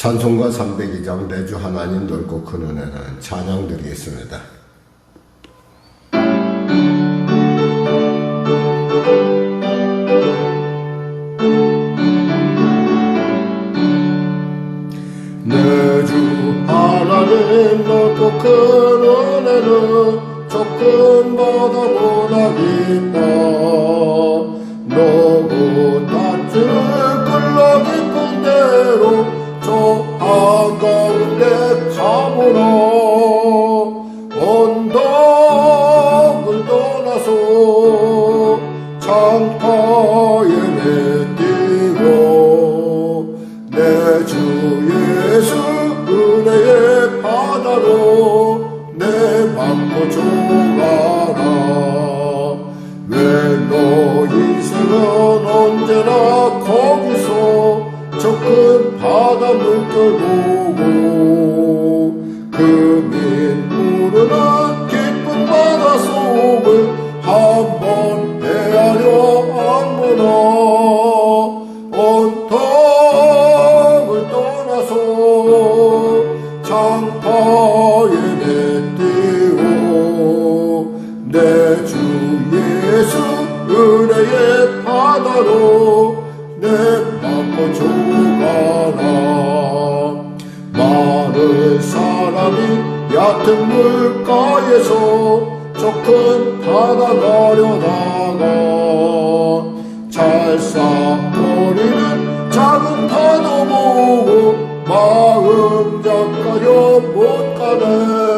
찬송가 302장 내주 하나님 넓고 큰 은혜는 찬양 드리겠습니다. 얕은 물가에서 저큰 바다 가려다가 찰싹거리는 작은 파도 보고 마음 작가려 못 가네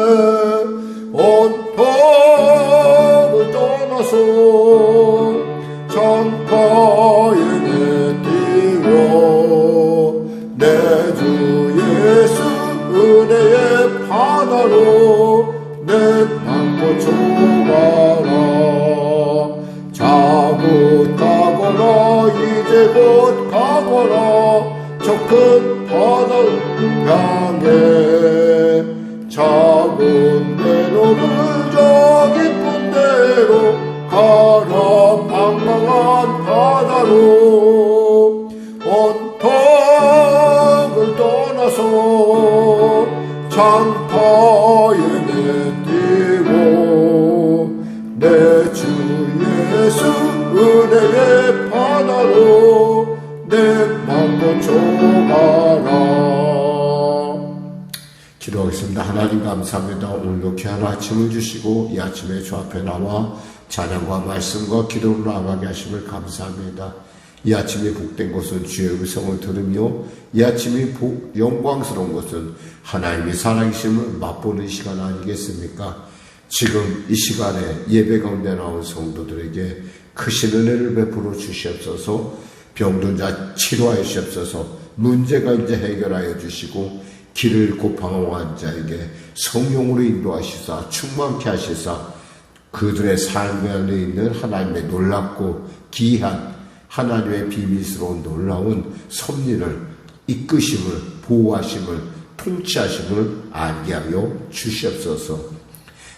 바 아침에 주 앞에 나와 찬양과 말씀과 기도로 나가게 하심을 감사합니다. 이 아침이 복된 것은 주의 음성을 들으며 이 아침이 복, 영광스러운 것은 하나님의 살아계심을 맛보는 시간 아니겠습니까? 지금 이 시간에 예배 가운데 나온 성도들에게 크신 은혜를 베풀어 주시옵소서 병든 자 치료하여 주시옵소서 문제가 이제 해결하여 주시고 길을 고방황한 자에게 성령으로 인도하시사 충만케 하시사 그들의 삶 안에 있는 하나님의 놀랍고 귀한 하나님의 비밀스러운 놀라운 섭리를 이끄심을 보호하심을 통치하심을 알게 하여 주시옵소서.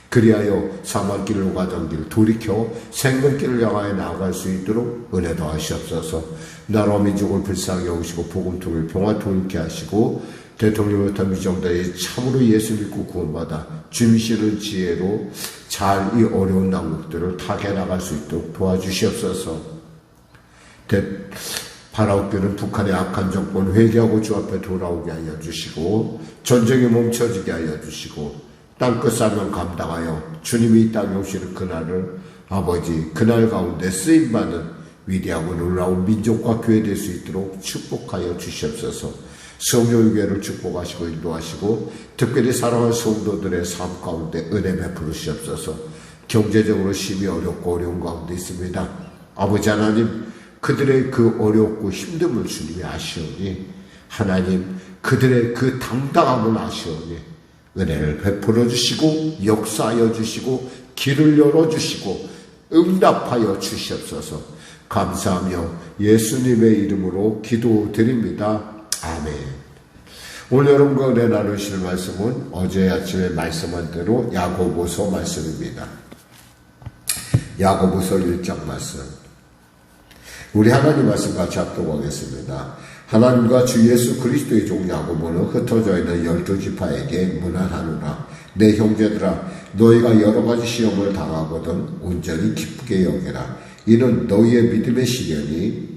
그리하여 사망길로 가던 길 돌이켜 생명길을 향하여 나아갈 수 있도록 은혜 더하시옵소서. 나라 민족을 불쌍히 여기시고 복음통을 평화통을 있게 하시고 대통령부터 미정다에 참으로 예수 믿고 구원받아 주미시는 지혜로 잘 이 어려운 난국들을 타게 나갈 수 있도록 도와주시옵소서. 대, 바라옵기는 북한의 악한 정권 회개하고 주 앞에 돌아오게 하여 주시고 전쟁이 멈춰지게 하여 주시고 땅끝 사명 감당하여 주님이 이 땅에 오시는 그날을 아버지 그날 가운데 쓰임받는 위대하고 놀라운 민족과 교회 될 수 있도록 축복하여 주시옵소서 성령교회를 축복하시고 인도하시고 특별히 사랑하는 성도들의 삶 가운데 은혜 베풀으시옵소서. 경제적으로 심히 어렵고 어려운 가운데 있습니다. 아버지 하나님 그들의 그 어렵고 힘듦을 주님이 아시오니 하나님 그들의 그 당당함을 아시오니 은혜를 베풀어 주시고 역사하여 주시고 길을 열어 주시고 응답하여 주시옵소서. 감사하며 예수님의 이름으로 기도드립니다. 아멘. 오늘 여러분과 은혜 나누실 말씀은 어제 아침에 말씀한 대로 야고보서 말씀입니다. 야고보서 1장 말씀. 우리 하나님 말씀 같이 합독하겠습니다. 하나님과 주 예수 그리스도의 종 야고보는 흩어져 있는 열두 지파에게 문안하노라. 내 형제들아 너희가 여러 가지 시험을 당하거든 온전히 기쁘게 여겨라. 이는 너희의 믿음의 시련이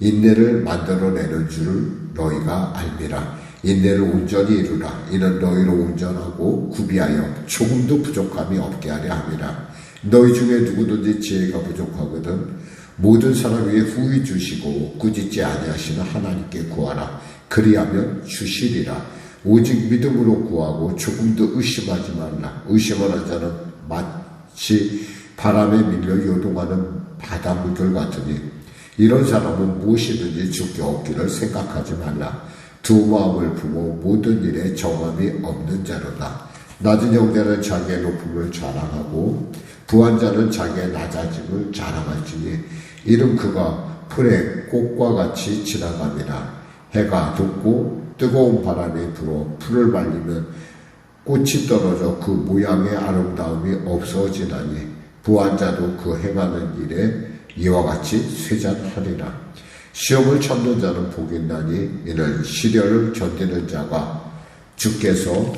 인내를 만들어내는 줄 너희가 알미라. 인내를 온전히 이루라. 이는 너희로 온전하고 구비하여 조금도 부족함이 없게 하려 함이라. 너희 중에 누구든지 지혜가 부족하거든 모든 사람 위에 후히 주시고 꾸짖지 아니하시는 하나님께 구하라. 그리하면 주시리라. 오직 믿음으로 구하고 조금도 의심하지 말라. 의심하는 자는 마치 바람에 밀려 요동하는 바닷물결 같으니 이런 사람은 무엇이든지 죽게 없기를 생각하지 말라. 두 마음을 품어 모든 일에 정함이 없는 자로다. 낮은 형제는 자기의 높음을 자랑하고 부한 자는 자기의 낮아짐을 자랑할지니 이는 그가 풀의 꽃과 같이 지나갑니다. 해가 돋고 뜨거운 바람이 불어 풀을 말리면 꽃이 떨어져 그 모양의 아름다움이 없어지나니 부한 자도 그 행하는 일에 이와 같이 쇠잔하리라. 시험을 참는 자는 복이 있나니 이는 시련을 견디는 자가 주께서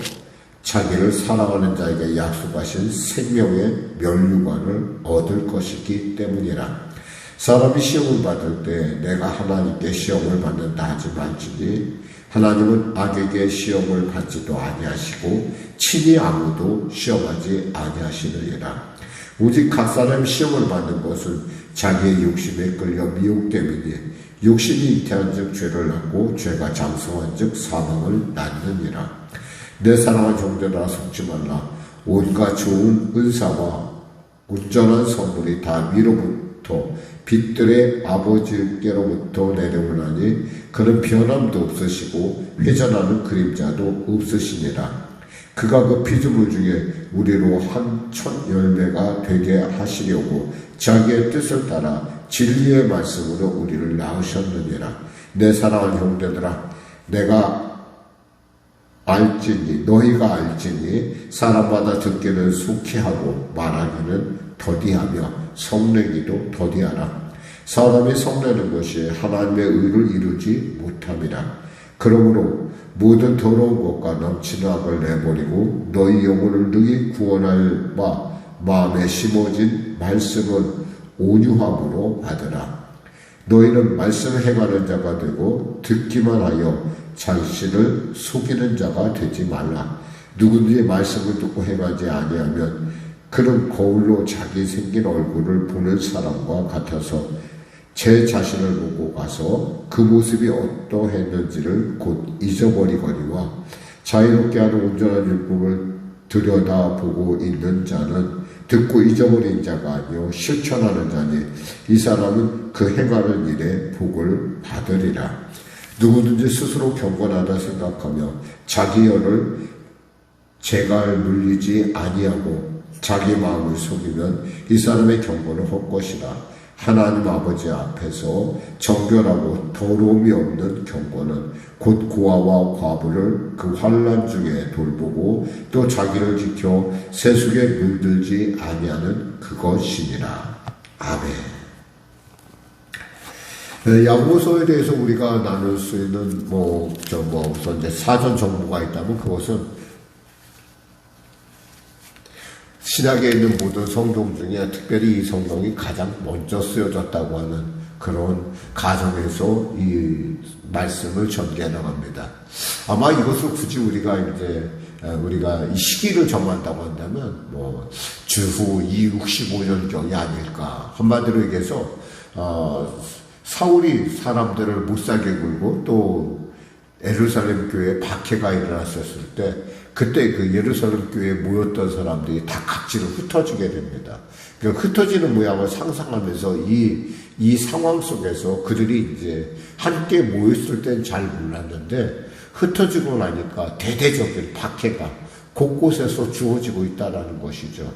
자기를 사랑하는 자에게 약속하신 생명의 멸류관을 얻을 것이기 때문이라. 사람이 시험을 받을 때 내가 하나님께 시험을 받는다 하지 말지니 하나님은 악에게 시험을 받지도 아니하시고 친히 아무도 시험하지 아니하시느니라. 오직 각 사람 시험을 받는 것은 자기의 욕심에 끌려 미혹됨이니 욕심이 잉태한즉 죄를 낳고 죄가 장성한즉 사망을 낳느니라. 내 사랑하는 형제들아 속지 말라. 온갖 좋은 은사와 온전한 선물이 다 위로부터 빛들의 아버지께로부터 내려오나니 그는 변함도 없으시고 회전하는 그림자도 없으시니라. 그가 그 피조물 중에 우리로 한 천 열매가 되게 하시려고 자기의 뜻을 따라 진리의 말씀으로 우리를 낳으셨느니라. 내 사랑하는 형제들아, 내가 알지니 너희가 알지니 사람마다 듣기는 속히 하고 말하기는 더디하며 성내기도 더디하라. 사람이 성내는 것이 하나님의 의를 이루지 못함이라. 그러므로 모든 더러운 것과 넘치는 악을 내버리고 너희 영혼을 능히 구원할 바 마음에 심어진 말씀은 온유함으로 받으라. 너희는 말씀을 행하는 자가 되고 듣기만 하여 자신을 속이는 자가 되지 말라. 누구든지 말씀을 듣고 행하지 아니하면 그는 거울로 자기 생긴 얼굴을 보는 사람과 같아서 제 자신을 보고 가서 그 모습이 어떠했는지를 곧 잊어버리거니와 자유롭게 하는 온전한 율법을 들여다보고 있는 자는 듣고 잊어버린 자가 아니요 실천하는 자니 이 사람은 그 행하는 일에 복을 받으리라. 누구든지 스스로 경건하다 생각하며 자기 열을 재갈 물리지 아니하고 자기 마음을 속이면 이 사람의 경건은 헛것이라. 하나님 아버지 앞에서 정결하고 더러움이 없는 경건은 곧 고아와 과부를 그 환란 중에 돌보고 또 자기를 지켜 세속에 물들지 아니하는 그것이니라. 아멘. 네, 야고보서에 대해서 우리가 나눌 수 있는 뭐저뭐 우선 이제 사전 정보가 있다면 그것은 신약에 있는 모든 성경 중에 특별히 이 성경이 가장 먼저 쓰여졌다고 하는 그런 가정에서 이 말씀을 전개해 나갑니다. 아마 이것을 굳이 우리가 이제 우리가 이 시기를 정한다고 한다면 뭐 주후 2, 65년경이 아닐까. 한마디로 얘기해서 어, 사울이 사람들을 못 살게 굴고 또 에루살렘 교회에 박해가 일어났었을 때 그때 그 예루살렘 교회에 모였던 사람들이 다 각지로 흩어지게 됩니다. 그 흩어지는 모양을 상상하면서 이, 이 상황 속에서 그들이 이제 함께 모였을 땐 잘 몰랐는데 흩어지고 나니까 대대적인 박해가 곳곳에서 주어지고 있다라는 것이죠.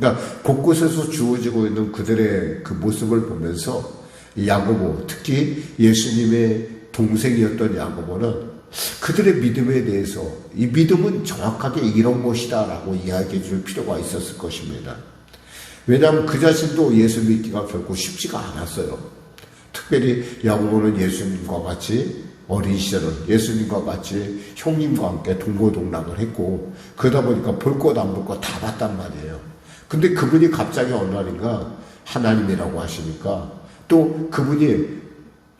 그러니까 곳곳에서 주어지고 있는 그들의 그 모습을 보면서 야고보, 특히 예수님의 동생이었던 야고보는 그들의 믿음에 대해서 이 믿음은 정확하게 이런 것이다라고 이야기해 줄 필요가 있었을 것입니다. 왜냐하면 그 자신도 예수 믿기가 결코 쉽지가 않았어요. 특별히 야고보는 예수님과 같이 어린 시절은 예수님과 같이 형님과 함께 동고동락을 했고 그러다 보니까 볼 것 안 볼 것 다 봤단 말이에요. 근데 그분이 갑자기 어느 날인가 하나님이라고 하시니까 또 그분이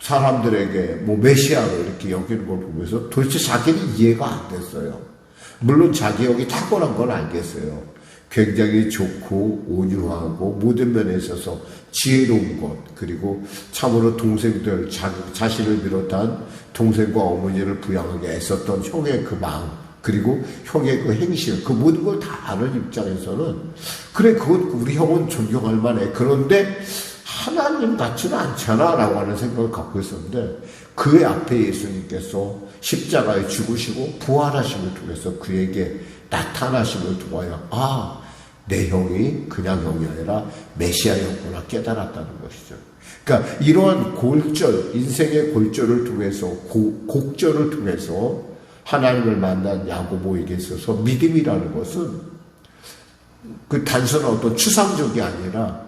사람들에게 뭐 메시아로 이렇게 여기는 걸 보면서 도대체 자기는 이해가 안 됐어요. 물론 자기 여기 탁월한 건 알겠어요. 굉장히 좋고 온유하고 모든 면에 있어서 지혜로운 것 그리고 참으로 동생들 자, 자신을 비롯한 동생과 어머니를 부양하게 애썼던 형의 그 마음 그리고 형의 그 행실 그 모든 걸 다 아는 입장에서는 그래 그건 우리 형은 존경할 만해 그런데 하나님 같지는 않잖아라고 하는 생각을 갖고 있었는데 그의 앞에 예수님께서 십자가에 죽으시고 부활하심을 통해서 그에게 나타나심을 통하여 아, 내 형이 그냥 형이 아니라 메시아였구나 깨달았다는 것이죠. 그러니까 이러한 골절, 인생의 골절을 통해서 고, 곡절을 통해서 하나님을 만난 야고보에게 있어서 믿음이라는 것은 그 단순한 어떤 추상적이 아니라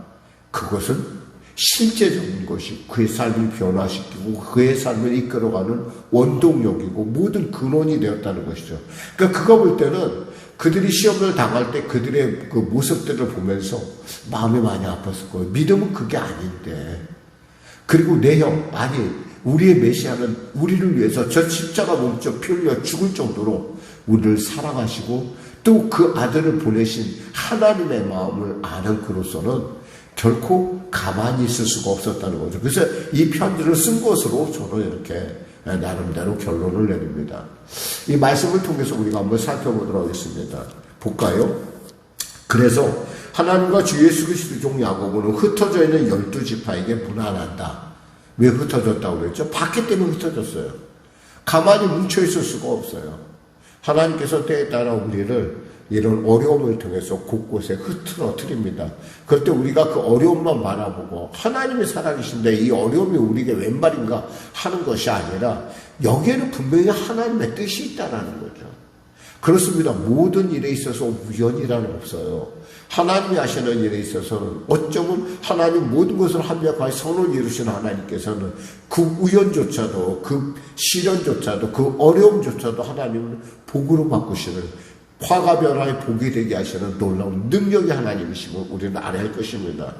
그것은 실제적인 것이 그의 삶을 변화시키고 그의 삶을 이끌어가는 원동력이고 모든 근원이 되었다는 것이죠. 그러니까 그거 볼 때는 그들이 시험을 당할 때 그들의 그 모습들을 보면서 마음이 많이 아팠을 거예요. 믿음은 그게 아닌데. 그리고 내 형, 아니, 우리의 메시아는 우리를 위해서 저 십자가 몸쪽 피 흘려 죽을 정도로 우리를 사랑하시고 또 그 아들을 보내신 하나님의 마음을 아는 그로서는 결코 가만히 있을 수가 없었다는 거죠. 그래서 이 편지를 쓴 것으로 저는 이렇게 나름대로 결론을 내립니다. 이 말씀을 통해서 우리가 한번 살펴보도록 하겠습니다. 볼까요? 그래서 하나님과 주 예수 그리스도 종 야고보는 흩어져 있는 열두 지파에게 무난한다. 왜 흩어졌다고 그랬죠? 밖에 때문에 흩어졌어요. 가만히 뭉쳐 있을 수가 없어요. 하나님께서 때에 따라 우리를 이런 어려움을 통해서 곳곳에 흐트러뜨립니다. 그럴 때 우리가 그 어려움만 바라보고 하나님이 살아계신데 이 어려움이 우리에게 웬 말인가 하는 것이 아니라 여기에는 분명히 하나님의 뜻이 있다라는 거죠. 그렇습니다. 모든 일에 있어서 우연이라는 없어요. 하나님이 하시는 일에 있어서는 어쩌면 하나님 모든 것을 완벽하게 선을 이루시는 하나님께서는 그 우연조차도 그 시련조차도 그 어려움조차도 하나님은 복으로 바꾸시는 화가 변화의 복이 되게 하시는 놀라운 능력의 하나님이심을 우리는 알아야 할 것입니다.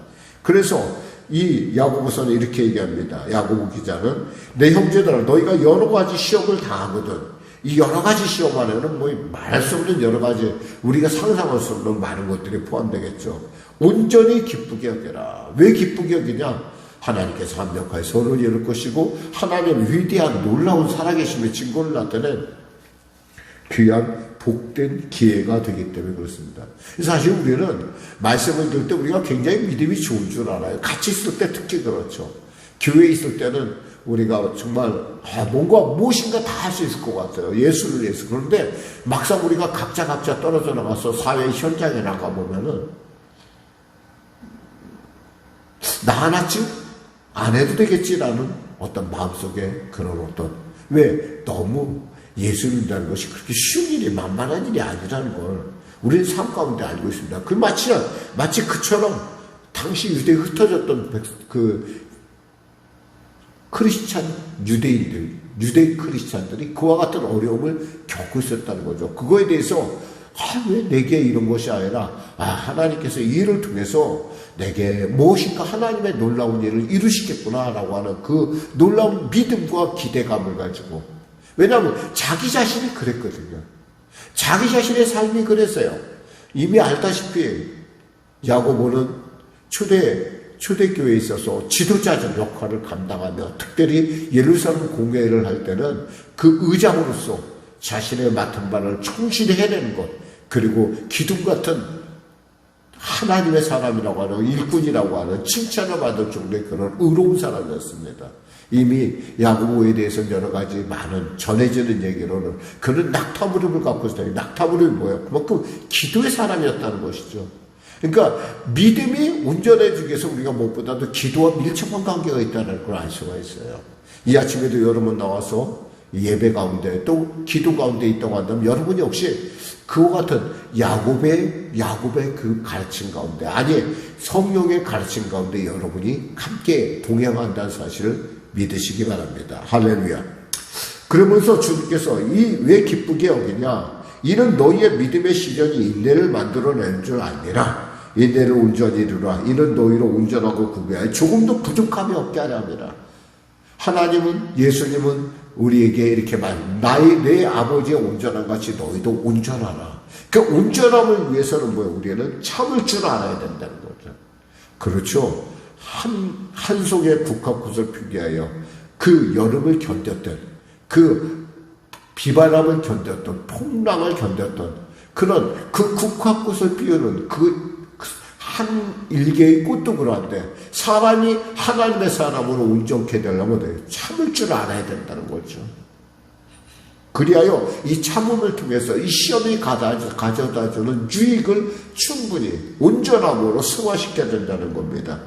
그래서 이 야고보서는 이렇게 얘기합니다. 야고보 기자는 내 형제들아 너희가 여러 가지 시험을 당하거든 이 여러 가지 시험 안에는 뭐 말할 수 없는 여러 가지 우리가 상상할 수 없는 많은 것들이 포함되겠죠. 온전히 기쁘게 여겨라. 왜 기쁘게 여기냐? 하나님께서 완벽하게 선을 이룰 것이고 하나님의 위대한 놀라운 살아계심의 증거를 나타낸 귀한 복된 기회가 되기 때문에 그렇습니다. 사실 우리는 말씀을 들을 때 우리가 굉장히 믿음이 좋은 줄 알아요. 같이 있을 때 특히 그렇죠. 교회에 있을 때는 우리가 정말 아, 뭔가 무엇인가 다 할 수 있을 것 같아요. 예수를 위해서. 그런데 막상 우리가 각자 각자 떨어져 나가서 사회 현장에 나가 보면은 나 하나쯤 안 해도 되겠지라는 어떤 마음속에 그런 어떤 왜 너무 예수님이라는 것이 그렇게 쉬운 일이 만만한 일이 아니라는 걸 우리는 삶 가운데 알고 있습니다. 그 마치 마치 그처럼 당시 유대에 흩어졌던 그 크리스찬 유대인들, 유대 크리스찬들이 그와 같은 어려움을 겪고 있었다는 거죠. 그거에 대해서 아, 왜 내게 이런 것이 아니라 아, 하나님께서 이 일을 통해서 내게 무엇인가 하나님의 놀라운 일을 이루시겠구나라고 하는 그 놀라운 믿음과 기대감을 가지고 왜냐하면 자기 자신이 그랬거든요. 자기 자신의 삶이 그랬어요. 이미 알다시피 야고보는 초대 초대교회에 있어서 지도자적 역할을 감당하며 특별히 예루살렘 공회를 할 때는 그 의장으로서 자신의 맡은 바를 충실히 해내는 것 그리고 기둥 같은 하나님의 사람이라고 하는 일꾼이라고 하는 칭찬을 받을 정도의 그런 의로운 사람이었습니다. 이미 야구보에 대해서 여러 가지 많은 전해지는 얘기로는 그는 낙타 무릎을 갖고 있어요. 낙타 무릎이 뭐예요? 그만큼 기도의 사람이었다는 것이죠. 그러니까 믿음이 운전해 주기 위해서 우리가 무엇보다도 기도와 밀접한 관계가 있다는 걸 알 수가 있어요. 이 아침에도 여러분 나와서 예배 가운데 또 기도 가운데 있다고 한다면 여러분이 혹시 그와 같은 야곱의 야곱의 그 가르침 가운데 아니 성령의 가르침 가운데 여러분이 함께 동행한다는 사실을 믿으시기 바랍니다. 할렐루야. 그러면서 주님께서 이 왜 기쁘게 여기냐? 이는 너희의 믿음의 시련이 인내를 만들어내는 줄 아니라 인내를 온전히 이루라. 이는 너희로 온전하고 구비하여 조금도 부족함이 없게 하려 함이라. 하나님은 예수님은 우리에게 이렇게 말 나의 내 아버지의 온전한 같이 너희도 온전하라. 그 온전함을 위해서는 뭐예요? 우리는 참을 줄 알아야 된다는 거죠. 그렇죠. 한, 한 속의 국화 꽃을 피게 하여 그 여름을 견뎠던 그 비바람을 견뎠던 풍랑을 견뎠던 그런 그 국화꽃을 피우는 그 한 일개의 꽃도 그러한데 사람이 하나님의 사람으로 온전케 되려면 참을 줄 알아야 된다는 거죠. 그리하여 이 참음을 통해서 이 시험이 가져다 주는 유익을 충분히 온전함으로 승화시켜야 된다는 겁니다.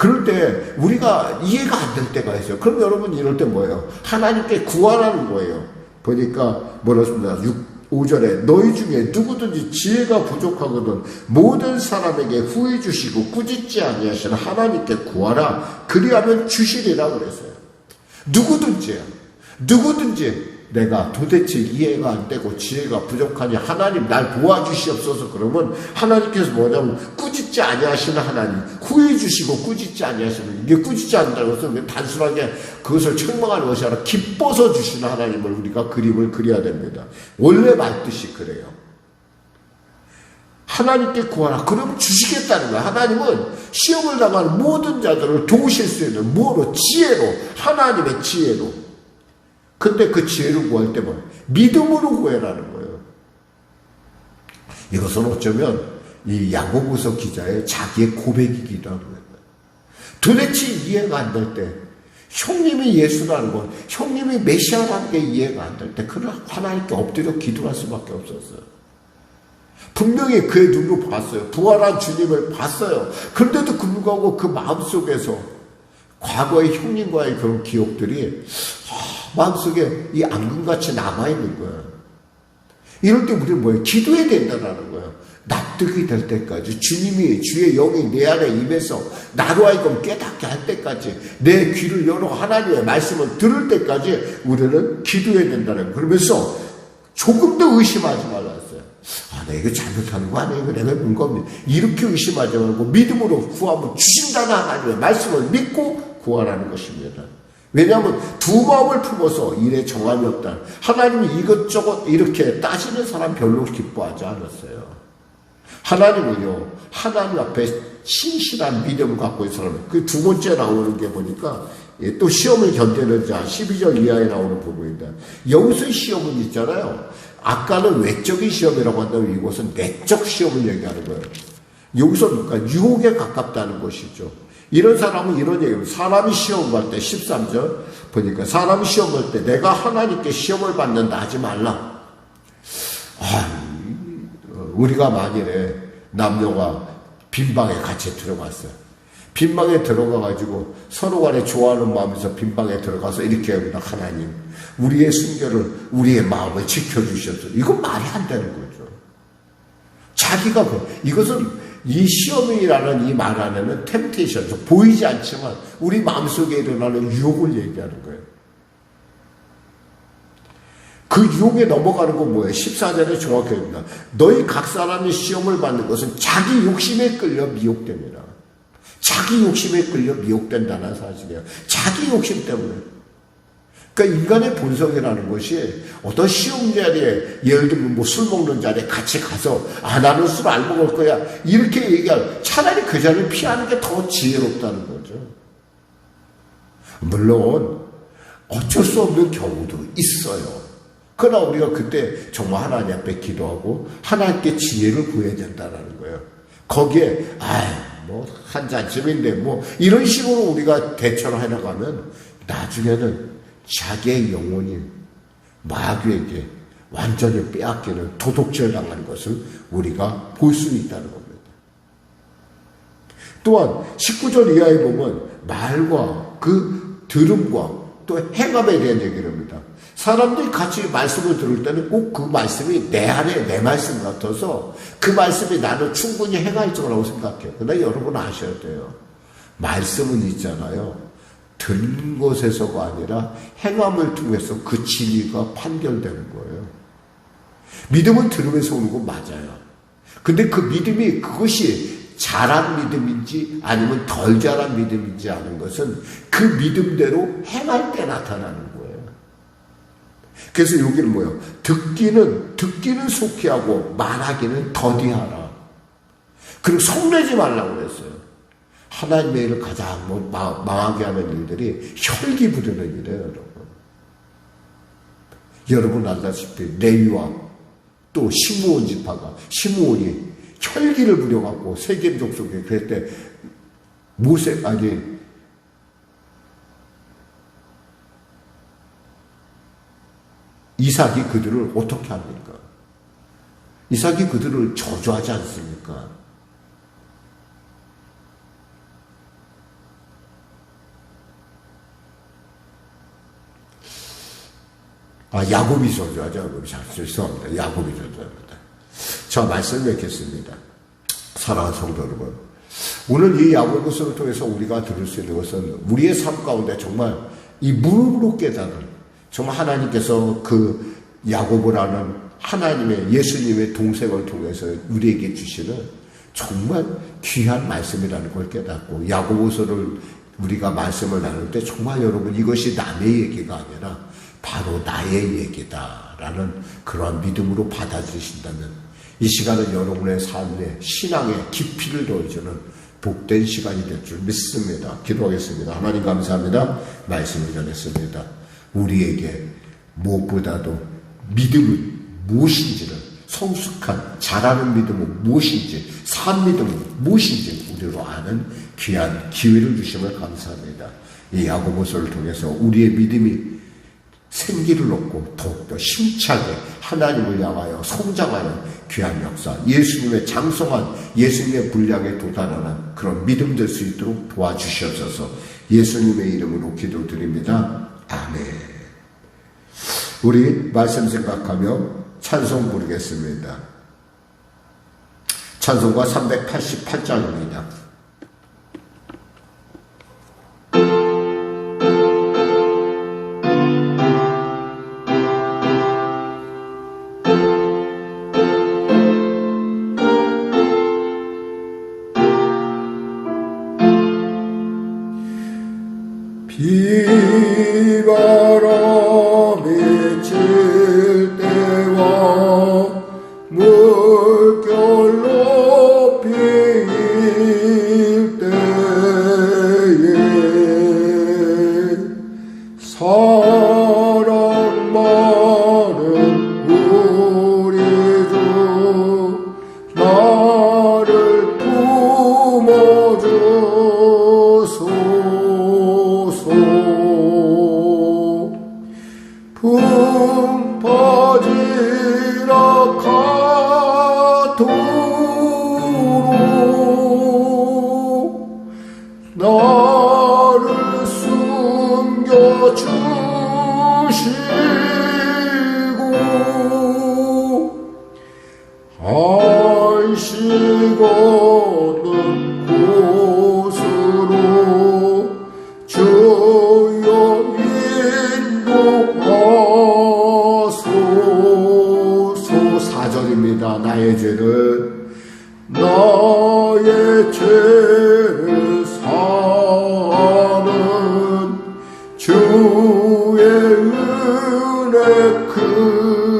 그럴 때 우리가 이해가 안 될 때가 있어요. 그럼 여러분 이럴 때 뭐예요? 하나님께 구하라는 거예요. 보니까 뭐랬습니다. 5절에 너희 중에 누구든지 지혜가 부족하거든 모든 사람에게 후회 주시고 꾸짖지 아니하시는 하나님께 구하라 그리하면 주시리라 그랬어요. 누구든지요. 누구든지 내가 도대체 이해가 안 되고 지혜가 부족하니 하나님 날 도와주시옵소서 그러면 하나님께서 뭐냐면 꾸짖지 아니하시는 하나님 후회 주시고 꾸짖지 아니하시는 이게 꾸짖지 않는다는 것은 단순하게 그것을 책망하는 것이 아니라 기뻐서 주시는 하나님을 우리가 그림을 그려야 됩니다. 원래 말뜻이 그래요. 하나님께 구하라. 그럼 주시겠다는 거야. 하나님은 시험을 당하는 모든 자들을 도우실 수 있는 뭐로? 지혜로. 하나님의 지혜로. 근데 그 지혜를 구할 때 뭐? 믿음으로 구해라는 거예요. 이것은 어쩌면 이 야고보서 기자의 자기의 고백이기도 하고요. 도대체 이해가 안 될 때, 형님이 예수라는 것, 형님이 메시아라는 게 이해가 안 될 때, 그를 하나님께 엎드려 기도할 수밖에 없었어요. 분명히 그의 눈으로 봤어요. 부활한 주님을 봤어요. 그런데도 불구하고 그 마음속에서 과거의 형님과의 그런 기억들이 마음속에 이 앙금같이 남아있는 거예요. 이럴 때 우리는 뭐예요? 기도해야 된다는 거예요. 납득이 될 때까지 주님이 주의 영이 내 안에 임해서 나로 하여금 깨닫게 할 때까지 내 귀를 열어 하나님의 말씀을 들을 때까지 우리는 기도해야 된다는 거예요. 그러면서 조금도 의심하지 말았어요. 아, 내가 이거 잘못하는 거? 이거 내가 본 겁니다. 이렇게 의심하지 말고 믿음으로 구하면 주신다는 하나님의 말씀을 믿고 구하라는 것입니다. 왜냐하면 두 마음을 품어서 일에 정함이 없다. 하나님이 이것저것 이렇게 따지는 사람 별로 기뻐하지 않았어요. 하나님은요, 하나님 앞에 신실한 믿음을 갖고 있는 사람, 그 두 번째 나오는 게 보니까 예, 또 시험을 견디는 자, 12절 이하에 나오는 부분입니다. 여기서 시험은 있잖아요. 아까는 외적인 시험이라고 한다면 이곳은 내적 시험을 얘기하는 거예요. 여기서 그러니까 유혹에 가깝다는 것이죠. 이런 사람은 이런 얘기예요. 사람이 시험 볼때 13절 보니까 사람이 시험 볼 때 내가 하나님께 시험을 받는다 하지 말라. 아, 우리가 만일에 남녀가 빈방에 같이 들어갔어요. 빈방에 들어가가지고 서로 간에 좋아하는 마음에서 빈방에 들어가서 이렇게 합니다. 하나님, 우리의 순결을, 우리의 마음을 지켜주셔서. 이건 말이 안 되는 거죠. 자기가, 그, 이것은 이 시험이라는 이 말 안에는 템테이션, 보이지 않지만 우리 마음속에 일어나는 유혹을 얘기하는 거예요. 그 유혹에 넘어가는 건 뭐예요? 14절에 정확히 합니다. 너희 각 사람이 시험을 받는 것은 자기 욕심에 끌려 미혹됩니다. 자기 욕심에 끌려 미혹된다는 사실이에요. 자기 욕심 때문에. 그러니까 인간의 본성이라는 것이 어떤 시험 자리에 예를 들면 뭐 술 먹는 자리에 같이 가서 아 나는 술 안 먹을 거야 이렇게 얘기할 차라리 그 자리를 피하는 게 더 지혜롭다는 거죠. 물론 어쩔 수 없는 경우도 있어요. 그러나 우리가 그때 정말 하나님 앞에 기도하고 하나님께 지혜를 구해야 된다는 거예요. 거기에 아뭐한 잔쯤인데 뭐 이런 식으로 우리가 대처를 해나가면 나중에는 자기의 영혼이 마귀에게 완전히 빼앗기는 도둑질 당하는 것을 우리가 볼 수 있다는 겁니다. 또한 19절 이하에 보면 말과 그 들음과 또 행함에 대한 얘기를 합니다. 사람들이 같이 말씀을 들을 때는 꼭 그 말씀이 내 안에 내 말씀 같아서 그 말씀이 나는 충분히 해갈 거라고 생각해요. 그러나 여러분 아셔야 돼요. 말씀은 있잖아요. 듣는 것에서가 아니라 행함을 통해서 그 진리가 판결되는 거예요. 믿음은 들으면서 오는 건 맞아요. 근데 그 믿음이 그것이 잘한 믿음인지 아니면 덜 잘한 믿음인지 아는 것은 그 믿음대로 행할 때 나타나는 거예요. 그래서 여기는 뭐예요? 듣기는 듣기는 속히 하고 말하기는 더디하라. 그리고 성내지 말라고 그랬어요. 하나님의 일을 가장 뭐 망하게 하는 일들이 혈기 부르는 일이에요, 여러분. 여러분 알다시피 레위와 또 시므온 지파가 시므온이 혈기를 부려갖고 세겜 족속에 그랬대 모세 아니 이삭이 그들을 어떻게 합니까? 이삭이 그들을 저주하지 않습니까? 아, 야곱이 저주하죠. 야곱이 잘 죄송합니다. 야곱이 저주합니다. 자, 말씀 맺겠습니다. 사랑하는 성도 여러분. 오늘 이 야고보서를 통해서 우리가 들을 수 있는 것은 우리의 삶 가운데 정말 이 무릎으로 깨달은 정말 하나님께서 그 야고보라는 하나님의 예수님의 동생을 통해서 우리에게 주시는 정말 귀한 말씀이라는 걸 깨닫고 야고보서를 우리가 말씀을 나눌 때 정말 여러분 이것이 남의 얘기가 아니라 바로 나의 얘기다라는 그러한 믿음으로 받아들이신다면 이 시간은 여러분의 삶에 신앙의 깊이를 더해주는 복된 시간이 될 줄 믿습니다. 기도하겠습니다. 하나님 감사합니다. 말씀을 전했습니다. 우리에게 무엇보다도 믿음은 무엇인지를 성숙한 잘하는 믿음은 무엇인지 산 믿음은 무엇인지 우리로 아는 귀한 기회를 주심을 감사합니다. 이 야고보서를 통해서 우리의 믿음이 생기를 얻고 더욱더 힘차게 하나님을 향하여 성장하는 귀한 역사, 예수님의 장성한 예수님의 분량에 도달하는 그런 믿음 될 수 있도록 도와주시옵소서 예수님의 이름으로 기도드립니다. 아멘. 우리 말씀 생각하며 찬송 부르겠습니다. 찬송가 388장입니다. Lord. 물초